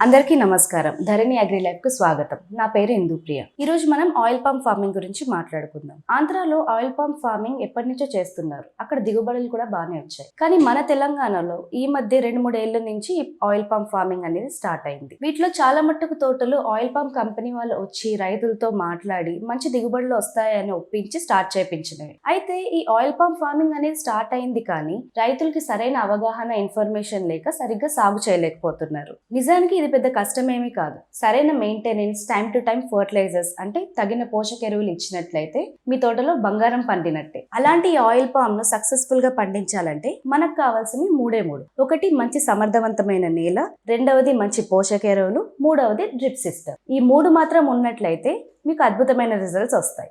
అందరికీ నమస్కారం. ధరణి అగ్రి లైఫ్కు స్వాగతం. నా పేరు ఇందుప్రియ. ఈ రోజు మనం ఆయిల్ పంప్ ఫార్మింగ్ గురించి మాట్లాడుకుందాం. ఆంధ్రాలో ఆయిల్ పంప్ ఫార్మింగ్ ఎప్పటి నుంచో చేస్తున్నారు. అక్కడ దిగుబడులు కూడా బాగానే వచ్చాయి. కానీ మన తెలంగాణలో ఈ మధ్య రెండు మూడేళ్ళ నుంచి ఆయిల్ పంప్ ఫార్మింగ్ అనేది స్టార్ట్ అయింది. వీటిలో చాలా మట్టుకు తోటలు ఆయిల్ పంప్ కంపెనీ వాళ్ళు వచ్చి రైతులతో మాట్లాడి మంచి దిగుబడులు వస్తాయని ఒప్పించి స్టార్ట్ చేయించినవి అయితే ఈ ఆయిల్ పంప్ ఫార్మింగ్ అనేది స్టార్ట్ అయింది కానీ రైతులకి సరైన అవగాహన ఇన్ఫర్మేషన్ లేక సరిగ్గా సాగు చేయలేకపోతున్నారు. నిజానికి ఇది పెద్ద కష్టమేమీ కాదు. సరైన maintenance time to time fertilizers అంటే తగిన పోషక ఎరువులు ఇచ్చినట్లయితే మీ తోటలో బంగారం పండినట్టే. అలాంటి ఈ ఆయిల్ పామ్ను సక్సెస్ఫుల్గా పండించాలంటే మనకు కావాల్సినవి మూడే మూడు. ఒకటి మంచి సమర్థవంతమైన నేల రెండవది మంచి పోషక ఎరువులు మూడవది డ్రిప్ సిస్టమ్. ఈ మూడు మాత్రం ఉన్నట్లయితే మీకు అద్భుతమైన రిజల్ట్స్ వస్తాయి.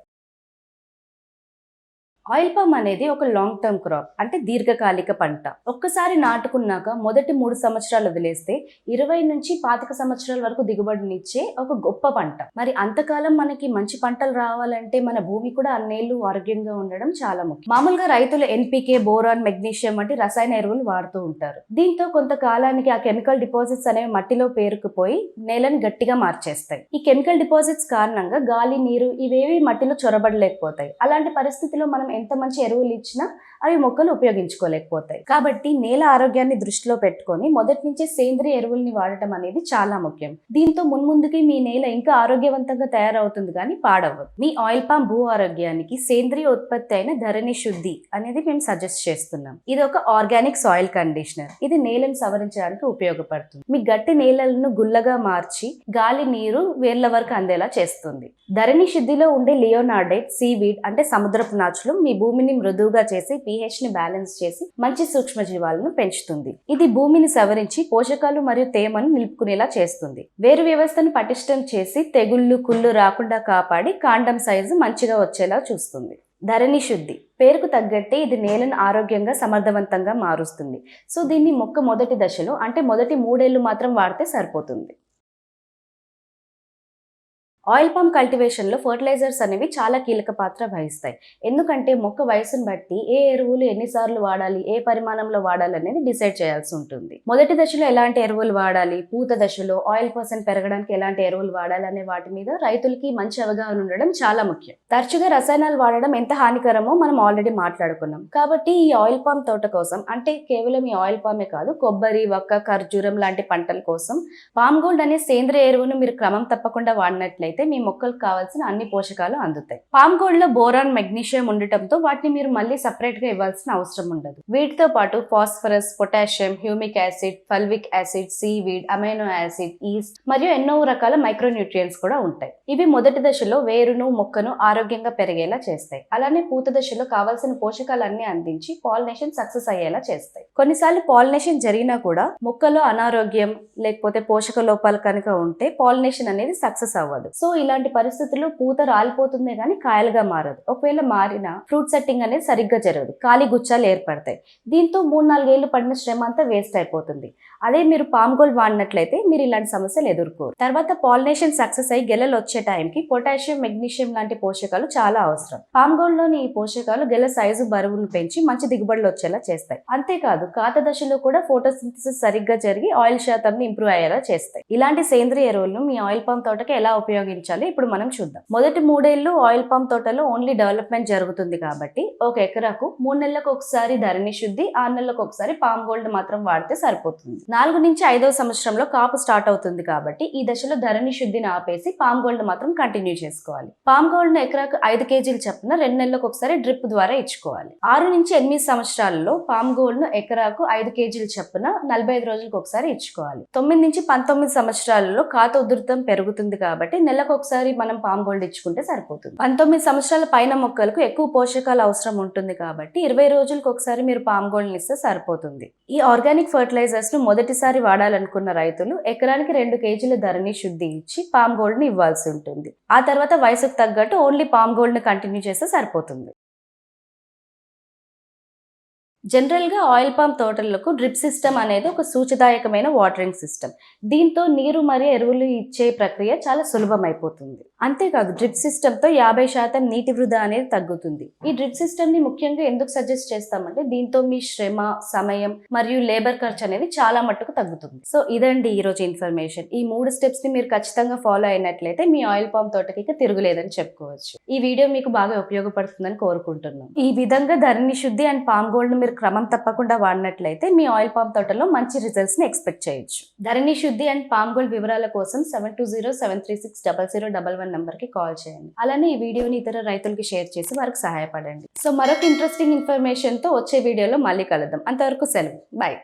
ఆయిల్ పామ్ అనేది ఒక లాంగ్ టర్మ్ క్రాప్ అంటే దీర్ఘకాలిక పంట. ఒక్కసారి నాటుకున్నాక మొదటి మూడు సంవత్సరాలు వదిలేస్తే ఇరవై నుంచి పాతిక సంవత్సరాల వరకు దిగుబడినిచ్చే ఒక గొప్ప పంట. మరి అంతకాలం మనకి మంచి పంటలు రావాలంటే మన భూమి కూడా అన్నేళ్ళు ఆరోగ్యంగా ఉండడం చాలా ముఖ్యం. మామూలుగా రైతులు ఎన్పీకే బోరాన్ మెగ్నీషియం వంటి రసాయన ఎరువులు వాడుతూ ఉంటారు. దీంతో కొంతకాలానికి ఆ కెమికల్ డిపాజిట్స్ అనేవి మట్టిలో పేరుకుపోయి నేలని గట్టిగా మార్చేస్తాయి. ఈ కెమికల్ డిపాజిట్స్ కారణంగా గాలి నీరు ఇవేవి మట్టిలో చొరబడలేకపోతాయి. అలాంటి పరిస్థితిలో మనం ఎంత మంచి ఎరువులు ఇచ్చినా అవి మొక్కలు ఉపయోగించుకోలేకపోతాయి. కాబట్టి నేల ఆరోగ్యాన్ని దృష్టిలో పెట్టుకొని మొదటి నుంచే సేంద్రియ ఎరువుల్ని వాడటం అనేది చాలా ముఖ్యం. దీంతో మున్ముందుకి మీ నేల ఇంకా ఆరోగ్యవంతంగా తయారవుతుంది కానీ పాడవ్వదు. మీ ఆయిల్ పామ్ భూ ఆరోగ్యానికి సేంద్రియ ఉత్పత్తి అయిన ధరణి శుద్ధి అనేది మేము సజెస్ట్ చేస్తున్నాం. ఇది ఒక ఆర్గానిక్ సాయిల్ కండిషనర్. ఇది నేలను సవరించడానికి ఉపయోగపడుతుంది. మీ గట్టి నేలలను గుల్లగా మార్చి గాలి నీరు వేర్ల వరకు అందేలా చేస్తుంది. ధరణి శుద్ధిలో ఉండే లియోనార్డైట్ సీవీడ్ అంటే సముద్రపు నాచులు మీ భూమిని మృదువుగా చేసి pH ని బ్యాలెన్స్ చేసి మంచి సూక్ష్మజీవాలను పెంచుతుంది. ఇది భూమిని సవరించి పోషకాలు మరియు తేమను నిలుపుకునేలా చేస్తుంది. వేరు వ్యవస్థను పటిష్టం చేసి తెగుళ్ళు కుళ్ళు రాకుండా కాపాడి కాండం సైజు మంచిగా వచ్చేలా చూస్తుంది. ధరణి శుద్ధి. పేరుకు తగ్గట్టే ఇది నేలను ఆరోగ్యంగా సమర్థవంతంగా మారుస్తుంది. సో దీన్ని మొక్క మొదటి దశలో అంటే మొదటి మూడేళ్ళు మాత్రం వాడితే సరిపోతుంది. ఆయిల్ పామ్ కల్టివేషన్లో ఫర్టిలైజర్స్ అనేవి చాలా కీలక పాత్ర వహిస్తాయి. ఎందుకంటే మొక్క వయసును బట్టి ఏ ఎరువులు ఎన్నిసార్లు వాడాలి ఏ పరిమాణంలో వాడాలి అనేది డిసైడ్ చేయాల్సి ఉంటుంది. మొదటి దశలో ఎలాంటి ఎరువులు వాడాలి పూత దశలో ఆయిల్ పర్సెంట్ పెరగడానికి ఎలాంటి ఎరువులు వాడాలి అనే వాటి మీద రైతులకి మంచి అవగాహన ఉండడం చాలా ముఖ్యం. తరచుగా రసాయనాలు వాడడం ఎంత హానికరమో మనం ఆల్రెడీ మాట్లాడుకున్నాం. కాబట్టి ఈ ఆయిల్ పామ్ తోట కోసం అంటే కేవలం ఈ ఆయిల్ పామే కాదు కొబ్బరి వక్క ఖర్జూరం లాంటి పంటల కోసం పామ్ గోల్డ్ అనే సేంద్రియ ఎరువును మీరు క్రమం తప్పకుండా వాడినట్లయితే అయితే మీ మొక్కలకు కావాల్సిన అన్ని పోషకాలు అందుతాయి. పామ్ గోల్డ్లో బోరాన్ మెగ్నీషియం ఉండటంతో వాటిని మీరు మళ్ళీ సపరేట్గా ఇవ్వాల్సిన అవసరం ఉండదు. వీటితో పాటు phosphorus potassium humic acid fulvic acid seaweed amino acid yeast మరియు ఎన్నో రకాల మైక్రోన్యూట్రియన్స్ కూడా ఉంటాయి. ఇవి మొదటి దశలో వేరును మొక్కను ఆరోగ్యంగా పెరిగేలా చేస్తాయి. అలానే పూత దశలో కావాల్సిన పోషకాలన్నీ అందించి పాలినేషన్ సక్సెస్ అయ్యేలా చేస్తాయి. కొన్నిసార్లు పాలినేషన్ జరిగినా కూడా మొక్కలో అనారోగ్యం లేకపోతే పోషక లోపాలు కనుక ఉంటే పాలినేషన్ అనేది సక్సెస్ అవ్వదు. సో సో ఇలాంటి పరిస్థితుల్లో పూత రాలిపోతుందే కానీ కాయలుగా మారదు. ఒకవేళ మారిన ఫ్రూట్ సెట్టింగ్ అనేది సరిగ్గా జరగదు. ఖాళీ గుచ్చాలు ఏర్పడతాయి. దీంతో మూడు నాలుగేళ్ళు పడిన శ్రమ అంతా వేస్ట్ అయిపోతుంది. అదే మీరు పామ్ గోల్డ్ వాడినట్లయితే మీరు ఇలాంటి సమస్యలు ఎదుర్కోరు. తర్వాత పాలినేషన్ సక్సెస్ అయ్యి గెలలు వచ్చే టైంకి పొటాషియం మెగ్నీషియం లాంటి పోషకాలు చాలా అవసరం. పామ్ గోల్డ్లోని ఈ పోషకాలు గెల సైజు బరువును పెంచి మంచి దిగుబడులు వచ్చేలా చేస్తాయి. అంతేకాదు కాత దశలో కూడా ఫోటోసింథసిస్ సరిగ్గా జరిగి ఆయిల్ శాతం ఇంప్రూవ్ అయ్యేలా చేస్తాయి. ఇలాంటి సేంద్రియ ఎరువులను మీ ఆయిల్ పామ్ తోటకి ఎలా ఉపయోగించాలి? ఇప్పుడు మనం చూద్దాం. మొదటి మూడేళ్ళు ఆయిల్ పంప్ తోటలో ఓన్లీ డెవలప్మెంట్ జరుగుతుంది కాబట్టి ఒక ఎకరాకు మూడు నెలలకు ఒకసారి ధరణి శుద్ధి ఆరు నెలలకు ఒకసారి పామ్ గోల్డ్ మాత్రం వాడితే సరిపోతుంది. నాలుగు నుంచి ఐదవ సంవత్సరంలో కాపు స్టార్ట్ అవుతుంది కాబట్టి ఈ దశలో ధరణి శుద్ధిని ఆపేసి పామ్ గోల్డ్ మాత్రం కంటిన్యూ చేసుకోవాలి. పామ్ గోల్డ్ ఎకరాకు ఐదు కేజీలు చొప్పున రెండు నెలలకు ఒకసారి డ్రిప్ ద్వారా ఇచ్చుకోవాలి. ఆరు నుంచి ఎనిమిది సంవత్సరాలలో పామ్ గోల్డ్ను ఎకరాకు ఐదు కేజీలు చొప్పున నలభై ఐదు రోజులకు ఒకసారి ఇచ్చుకోవాలి. తొమ్మిది నుంచి పంతొమ్మిది సంవత్సరాలలో కాత ఉధృతం పెరుగుతుంది కాబట్టి నెల నెలకు ఒకసారి మనం పామ్ గోల్డ్ ఇచ్చుకుంటే సరిపోతుంది. పంతొమ్మిది సంవత్సరాల పైన మొక్కలకు ఎక్కువ పోషకాలు అవసరం ఉంటుంది కాబట్టి ఇరవై రోజులకు ఒకసారి మీరు పామ్ గోల్డ్ ఇస్తే సరిపోతుంది. ఈ ఆర్గానిక్ ఫర్టిలైజర్స్ను మొదటిసారి వాడాలనుకున్న రైతులు ఎకరానికి రెండు కేజీల ధరని శుద్ధి ఇచ్చి పామ్ గోల్డ్ని ఇవ్వాల్సి ఉంటుంది. ఆ తర్వాత వయసుకు తగ్గట్టు ఓన్లీ పామ్ గోల్డ్ని కంటిన్యూ చేస్తే సరిపోతుంది. జనరల్గా ఆయిల్ పామ్ తోటలకు డ్రిప్ సిస్టమ్ అనేది ఒక సూచదాయకమైన వాటరింగ్ సిస్టమ్. దీంతో నీరు మరియు ఎరువులు ఇచ్చే ప్రక్రియ చాలా సులభం అయిపోతుంది అంతేకాదు డ్రిప్ సిస్టమ్తో యాభై శాతం నీటి వృధా అనేది తగ్గుతుంది. ఈ డ్రిప్ సిస్టమ్ని ముఖ్యంగా ఎందుకు సజెస్ట్ చేస్తామంటే దీంతో మీ శ్రమ సమయం మరియు లేబర్ ఖర్చు అనేది చాలా మట్టుకు తగ్గుతుంది. సో ఇదండి ఈరోజు ఇన్ఫర్మేషన్. ఈ మూడు స్టెప్స్ని మీరు ఖచ్చితంగా ఫాలో అయినట్లయితే మీ ఆయిల్ పామ్ తోటకి ఇక తిరుగులేదని చెప్పుకోవచ్చు. ఈ వీడియో మీకు బాగా ఉపయోగపడుతుందని కోరుకుంటున్నాం. ఈ విధంగా ధరణి శుద్ధి అండ్ పామ్ గోల్డ్ మీరు క్రమం తప్పకుండా వాడినట్లయితే మీ ఆయిల్ పామ్ తోటలో మంచి రిజల్ట్స్ని ఎక్స్పెక్ట్ చేయొచ్చు. ధరణి శుద్ధి అండ్ పామ్ గోల్డ్ వివరాల కోసం seven two zero seven three six double zero double one నెంబర్కి కాల్ చేయండి. అలానే ఈ వీడియోని ఇతర రైతులకి షేర్ చేసి వారికి సహాయపడండి. సో మరొక ఇంట్రెస్టింగ్ ఇన్ఫర్మేషన్తో వచ్చే వీడియోలో మళ్ళీ కలుద్దాం. అంతవరకు సెలవు. బాయ్